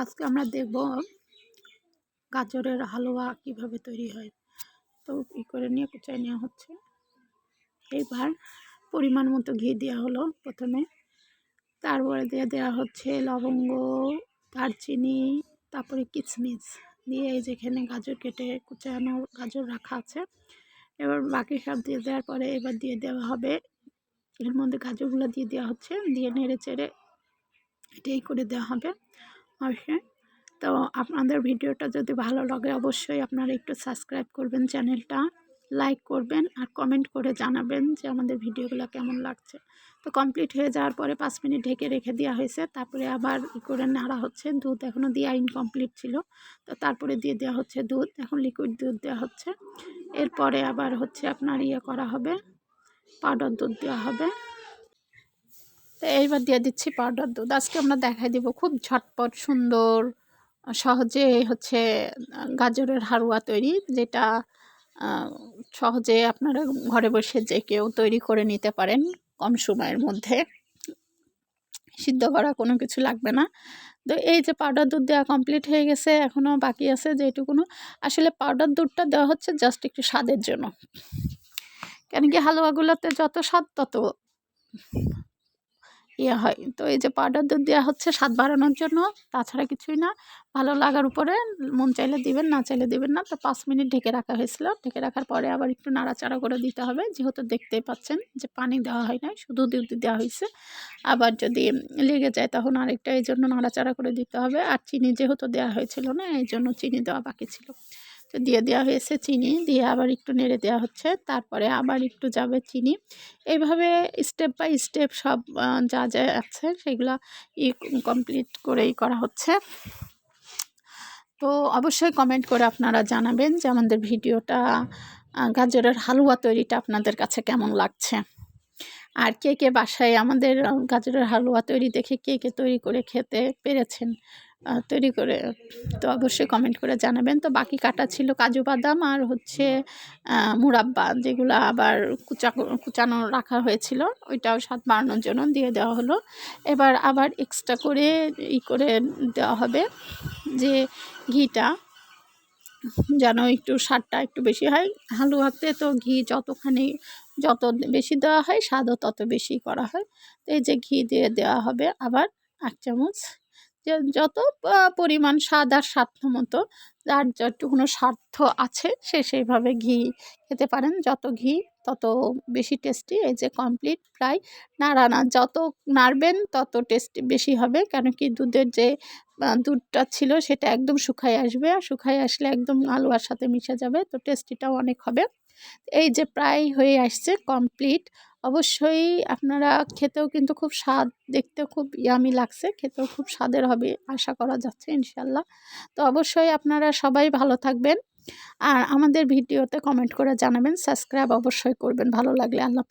আজকে আমরা দেখব গাজরের হালুয়া কীভাবে তৈরি হয়। তো ই করে নিয়ে কুচাই নেওয়া হচ্ছে। এইবার পরিমাণ মতো ঘি দেওয়া হলো প্রথমে। তারপরে দিয়ে দেওয়া হচ্ছে লবঙ্গ, দারচিনি, তারপরে কিচমিচ দিয়ে এই যেখানে গাজর কেটে কুচানো গাজর রাখা আছে, এবার বাকি সব দিয়ে দেওয়ার পরে এবার দিয়ে দেওয়া হবে, এর মধ্যে গাজরগুলো দিয়ে দেওয়া হচ্ছে। দিয়ে নেড়ে চেড়ে এটাই করে দেওয়া হবে। অবশ্যই তো আপনাদের ভিডিওটা যদি ভালো লাগে অবশ্যই আপনারা একটু সাবস্ক্রাইব করবেন চ্যানেলটা লাইক করবেন আর কমেন্ট করে জানাবেন যে আমাদের ভিডিওগুলো কেমন লাগছে। তো কমপ্লিট হয়ে যাওয়ার পরে পাঁচ মিনিট ঢেকে রেখে দেওয়া হয়েছে, তারপরে আবার ই করে নাড়া হচ্ছে। দুধ এখনও দেওয়া ইনকমপ্লিট ছিল, তো তারপরে দিয়ে দেওয়া হচ্ছে দুধ। এখন লিকুইড দুধ দেওয়া হচ্ছে। এরপরে আবার হচ্ছে আপনার ইয়ে করা হবে পাউডার দুধ দেওয়া হবে। তো এইবার দিয়ে দিচ্ছি পাউডার দুধ। আজকে আমরা দেখাই দিব খুব ঝটপট, সুন্দর, সহজে হচ্ছে, গাজরের হালুয়া তৈরি, যেটা সহজে আপনারা ঘরে বসে যে কেউ তৈরি করে নিতে পারেন কম সময়ের মধ্যে। সিদ্ধ করা কোনো কিছু লাগবে না। তো এই যে পাউডার দুধ দেওয়া কমপ্লিট হয়ে গেছে এখনও বাকি আছে যেটুকুনো। আসলে পাউডার দুধটা দেওয়া হচ্ছে জাস্ট একটু স্বাদের জন্য। কেন কি হালুয়াগুলোতে যত স্বাদ তত ইয়ে হয়। তো এই যে পাউডার দুধ দেওয়া হচ্ছে স্বাদ বাড়ানোর জন্য, তাছাড়া কিছুই না। ভালো লাগার উপরে মন চাইলে দিবেন, না চাইলে দিবেন না। তো পাঁচ মিনিট ঢেকে রাখা হয়েছিল। ঢেকে রাখার পরে আবার একটু নাড়াচাড়া করে দিতে হবে। যেহেতু দেখতেই পাচ্ছেন যে পানি দেওয়া হয় না শুধু দুধ দেওয়া হয়েছে। আবার যদি লেগে যায় তখন আরেকটা, এই জন্য নাড়াচাড়া করে দিতে হবে। আর চিনি যেহেতু দেওয়া হয়েছিল না, এই জন্য চিনি দেওয়া বাকি ছিল। তো দিয়ে দেওয়া হয়েছে চিনি, দিয়ে আবার একটু নেড়ে দেওয়া হচ্ছে। তারপরে আবার একটু যাবে চিনি। এইভাবে স্টেপ বাই স্টেপ সব যা যা আছে সেগুলো ই কমপ্লিট করেই করা হচ্ছে। তো অবশ্যই কমেন্ট করে আপনারা জানাবেন যে আমাদের ভিডিওটা গাজরের হালুয়া তৈরিটা আপনাদের কাছে কেমন লাগছে। আর কে কে বাসায় আমাদের গাজরের হালুয়া তৈরি দেখে কে কে তৈরি করে খেতে পেরেছেন তৈরি করে, তো অবশ্যই কমেন্ট করে জানাবেন। তো বাকি কাটা ছিল কাজু বাদাম আর হচ্ছে মুরাব্বা যেগুলো আবার কুচা, কুচানো রাখা হয়েছিল, ওইটাও স্বাদ বাড়ানোর জন্য দিয়ে দেওয়া হলো। এবার আবার এক্সট্রা করে ই করে দেওয়া হবে যে ঘিটা। যেন একটু স্বাদটা একটু বেশি হয়। হালু হালুয়াতে তো ঘি যতখানি যত বেশি দেওয়া হয়, স্বাদও তত বেশি করা হয়। তো এই যে ঘি দিয়ে দেওয়া হবে আবার এক চামচ। যত পরিমাণ স্বাদ আর স্বার্থ মতো, যার যতটুকুনো স্বার্থ আছে, সে সেইভাবে ঘি খেতে পারেন। যত ঘি তত বেশি টেস্টি, এই যে কমপ্লিট প্রায় নাড়া না যত নাড়বেন তত টেস্টি বেশি হবে, কেন কি দুধের যে দুধটা ছিল সেটা একদম শুকাই আসবে। আর শুকাই আসলে একদম আলুয়ার সাথে মিশে যাবে, তো টেস্টিটাও অনেক হবে। এই যে প্রায় হয়ে আসছে কমপ্লিট অবশ্যই আপনারা খেতেও কিন্তু খুব স্বাদ, দেখতেও খুব ইয়ামি লাগছে, খেতেও খুব স্বাদের হবে, আশা করা যাচ্ছে ইনশাল্লাহ তো অবশ্যই আপনারা সবাই ভালো থাকবেন। আর আমাদের ভিডিওতে কমেন্ট করে জানাবেন সাবস্ক্রাইব অবশ্যই করবেন। ভালো লাগলে আল্লাহ